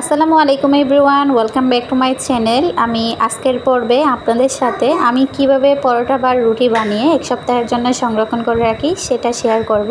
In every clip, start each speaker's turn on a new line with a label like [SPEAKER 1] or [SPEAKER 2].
[SPEAKER 1] আসসালামু আলাইকুম everyone, welcome back to my channel আমি আজকের পর্বে আপনাদের সাথে আমি কীভাবে পরোটা বা রুটি বানিয়ে এক সপ্তাহের জন্য সংরক্ষণ করে রাখি সেটা শেয়ার করব।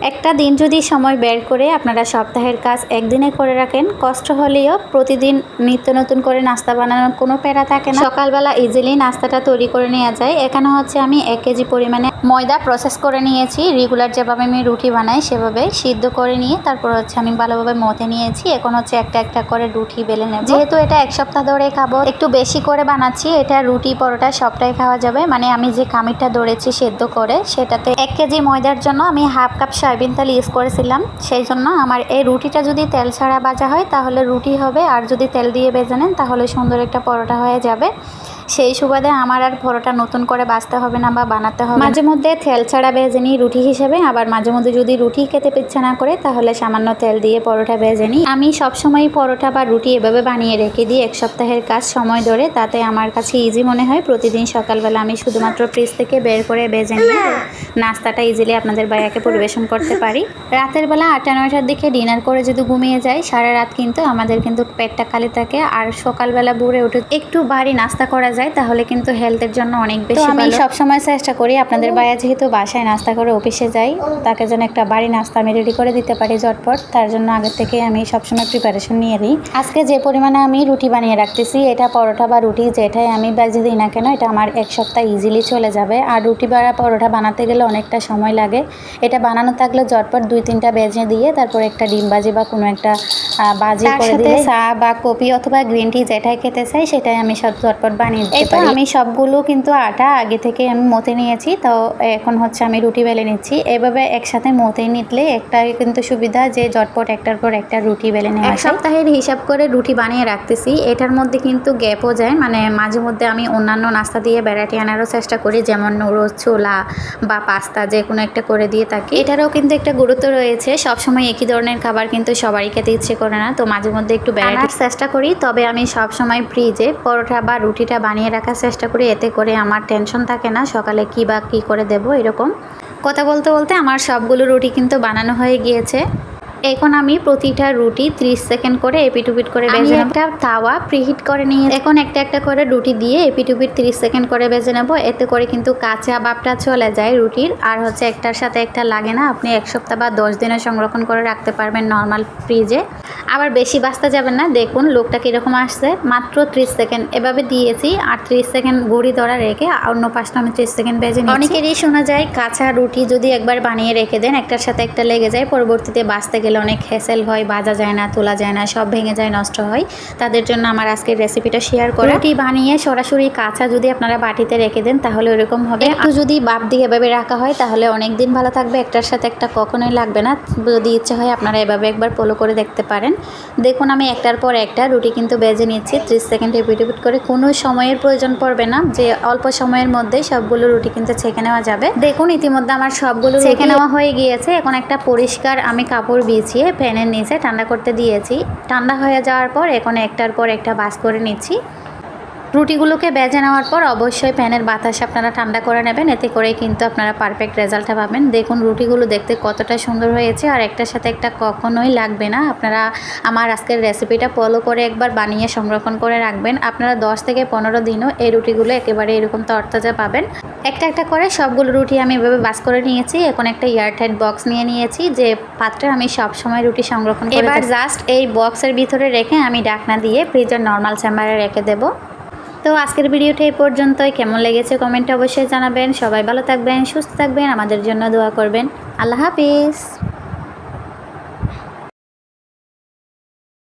[SPEAKER 1] একটা দিন যদি সময় বের করে আপনারা সপ্তাহের কাজ একদিনে করে রাখেন, কষ্ট হলেও প্রতিদিন নিত্য নতুন করে নাস্তা বানানোর কোনো প্যারা থাকে না। সকালবেলা ইজিলি নাস্তাটা তৈরি করে নেওয়া যায়। এখানে হচ্ছে আমি এক কেজি পরিমাণে ময়দা প্রসেস করে নিয়েছি। রেগুলার যেভাবে আমি রুটি বানাই, সেভাবে সিদ্ধ করে নিয়ে তারপর হচ্ছে আমি ভালোভাবে মতে নিয়েছি। এখন হচ্ছে একটা একটা করে রুটি বেলে নেব। যেহেতু এটা এক সপ্তাহ ধরে খাব, একটু বেশি করে বানাচ্ছি, এটা রুটি পরোটা সবটাই খাওয়া যাবে। মানে আমি যে কামিরটা ধরেছি সেদ্ধ করে, সেটাতে এক কেজি ময়দার জন্য আমি হাফ কাপ সয়াবিন তেল ইউজ করেছিলাম, সেই জন্য আমার এই রুটিটা যদি তেল ছাড়া ভাজা হয়, তাহলে রুটি হবে, আর যদি তেল দিয়ে ভেজে নেন, তাহলে সুন্দর একটা পরোটা হয়ে যাবে। সেই সুবাদে আমার আর পরোটা নতুন করে বাঁচতে হবে না বা বানাতে হবে মাঝে মধ্যে তেল ছাড়া ভেজে নিই রুটি হিসেবে, আবার মাঝে মধ্যে যদি রুটি খেতে ইচ্ছা না করে, তাহলে সামান্য তেল দিয়ে পরোটা ভেজে নিই। আমি সবসময় পরোটা বা রুটি এভাবে বানিয়ে রেখে দিই, এক সপ্তাহের কাজ সময় ধরে, তাতে আমার কাছে ইজি মনে হয়। প্রতিদিন সকালবেলা আমি শুধুমাত্র ফ্রিজ থেকে বের করে ভেজে নিয়ে নাস্তাটা ইজিলি আপনাদের বাইয়াকে পরিবেশন করতে পারি। রাতের বেলা আটটা, নয়টার দিকে ডিনার করে যদি ঘুমিয়ে যাই সারা রাত কিন্তু আমাদের কিন্তু পেটটা খালি থাকে। আর সকালবেলা ভোরে উঠে একটু ভারী নাস্তা করা যায় তাহলে কিন্তু হেলথের জন্য অনেক বেশি আমি সবসময় চেষ্টা করি আপনাদের ভাইয়া যেহেতু বাসায় নাস্তা করে অফিসে যাই তাকে যেন একটা বাড়ি নাস্তা আমি রেডি করে দিতে পারি ঝটপট তার জন্য আগের থেকে আমি সবসময় প্রিপারেশন নিয়ে নিই। আজকে যে পরিমাণে আমি রুটি বানিয়ে রাখতেছি এটা পরোটা বা রুটি যেটাই আমি বাজে দিই না কেন এটা আমার এক সপ্তাহ ইজিলি চলে যাবে। আর রুটি বা পরোটা বানাতে গেলে অনেকটা সময় লাগে। এটা বানানো থাকলে ঝটপট দুই তিনটা বেজে দিয়ে তারপর একটা ডিম বাজি বা কোনো একটা বাজি করে দিলে চা বা কপি অথবা গ্রিন টি যেটাই খেতে চাই সেটাই আমি সব ঝটপট বানিয়ে দিতে পারি। আমি সবগুলো কিন্তু আটা আগে থেকে আমি মতে নিয়েছি তো এখন হচ্ছে আমি রুটি বেলে নিচ্ছি। এভাবে একসাথে মতে নিতলে একটা কিন্তু সুবিধা যে ঝটপট একটার পর একটা রুটি বেলে নেওয়া এক সপ্তাহের হিসাব করে রুটি বানিয়ে রাখতেছি। এটার মধ্যে কিন্তু গ্যাপও যায় মানে মাঝে মধ্যে আমি অন্যান্য নাস্তা দিয়ে ভ্যারাইটি আনারও চেষ্টা করি যেমন নুডলস ছোলা বা পাস্তা যে কোনো একটা করে দিয়ে থাকি। এটারও কিন্তু একটা গুরুত্ব রয়েছে সবসময় একই ধরনের খাবার কিন্তু সবারই খেতে ইচ্ছে করে না তো মাঝে মধ্যে একটু ভ্যারাইটির চেষ্টা করি তবে আমি সবসময় ফ্রিজে পরোটা বা রুটিটা বানিয়ে রাখার চেষ্টা করি, এতে করে আমার টেনশন থাকে না, সকালে কি বা কী করে দেব এরকম। কথা বলতে বলতে আমার সবগুলো রুটি কিন্তু বানানো হয়ে গিয়েছে। এখন আমি প্রতিটা রুটি 30 সেকেন্ড করে এপিটুপিট করে বেজে নেব। একটা তাওয়া প্রিহিট করে নিয়ে এখন একটা একটা করে রুটি দিয়ে এপিটুপিট 30 সেকেন্ড করে বেজে নেব। এতে করে কিন্তু কাঁচা বাপটা চলে যায় রুটির। আর হচ্ছে একটার সাথে একটা লাগে না। আপনি এক সপ্তাহ বা দশ দিনে সংরক্ষণ করে রাখতে পারবেন নর্মাল ফ্রিজে আবার বেশি বাঁচতে যাবেন না। দেখুন লোকটা কীরকম আসছে। মাত্র 30 সেকেন্ড। এভাবে দিয়েছি আর 30 সেকেন্ড ঘড়ি ধরা রেখে অন্য পাঁচটা আমি 30 সেকেন্ড বেজে নিচ্ছি। অনেকেরই শোনা যায় কাঁচা রুটি যদি একবার বানিয়ে রেখে দেন একটার সাথে একটা লেগে যায় পরবর্তীতে বাঁচতে গেলে অনেক হেসেল হয় বাজা যায় না তোলা যায় না সব ভেঙে যায় নষ্ট হয়। তাদের জন্য আমার আজকের রেসিপিটা শেয়ার করে। রুটি বানিয়ে সরাসরি কাঁচা যদি আপনারা বাটিতে রেখে দেন তাহলে ওরকম হবে। একটু যদি বাপ দিয়ে এভাবে রাখা হয় তাহলে অনেক দিন ভালো থাকবে। একটার সাথে একটা কখনোই লাগবে না। যদি ইচ্ছে হয় আপনারা এভাবে একবার ফলো করে দেখতে পারেন। দেখুন আমি একটার পর একটা রুটি কিন্তু বেজে নিচ্ছি। ত্রিশ সেকেন্ড রিপিট রিপিট করে। কোনো সময়ের প্রয়োজন পড়বে না। যে অল্প সময়ের মধ্যে সবগুলো রুটি কিন্তু ছেঁকে নেওয়া যাবে। দেখুন ইতিমধ্যে আমার সবগুলো ছেঁকে নেওয়া হয়ে গিয়েছে। এখন একটা পরিষ্কার আমি কাপড় বিছিয়ে ফ্যানের নিচে ঠান্ডা করতে দিয়েছি। ঠান্ডা হয়ে যাওয়ার পর এখন একটার পর একটা বাস করে নিচ্ছি। রুটিগুলোকে বেজে নেওয়ার পর অবশ্যই প্যানের বাতাস আপনারা ঠান্ডা করে নেবেন। এতে করে কিন্তু আপনারা পারফেক্ট রেজাল্টটা পাবেন। দেখুন রুটিগুলো দেখতে কতটা সুন্দর হয়েছে। আর একটার সাথে একটা কখনোই লাগবে না। আপনারা আমার আজকের রেসিপিটা ফলো করে একবার বানিয়ে সংরক্ষণ করে রাখবেন। আপনারা 10 থেকে পনেরো দিনও এই রুটিগুলো একেবারে এরকম তরতাজা পাবেন। একটা একটা করে সবগুলো রুটি আমি এভাবে বাস করে নিয়েছি। এখন একটা এয়ারটাইট বক্স নিয়ে নিয়েছি। যে পাত্রে আমি সব সময় রুটি সংরক্ষণ করে এবার জাস্ট এই বক্সের ভিতরে রেখে আমি ডাকনা দিয়ে ফ্রিজের নর্মাল চেম্বারে রেখে দেবো। তো আজকের ভিডিওটা এই পর্যন্তই। কেমন লেগেছে কমেন্টে অবশ্যই জানাবেন। সবাই ভালো থাকবেন, সুস্থ থাকবেন, আমাদের জন্য দোয়া করবেন। আল্লাহ হাফিজ।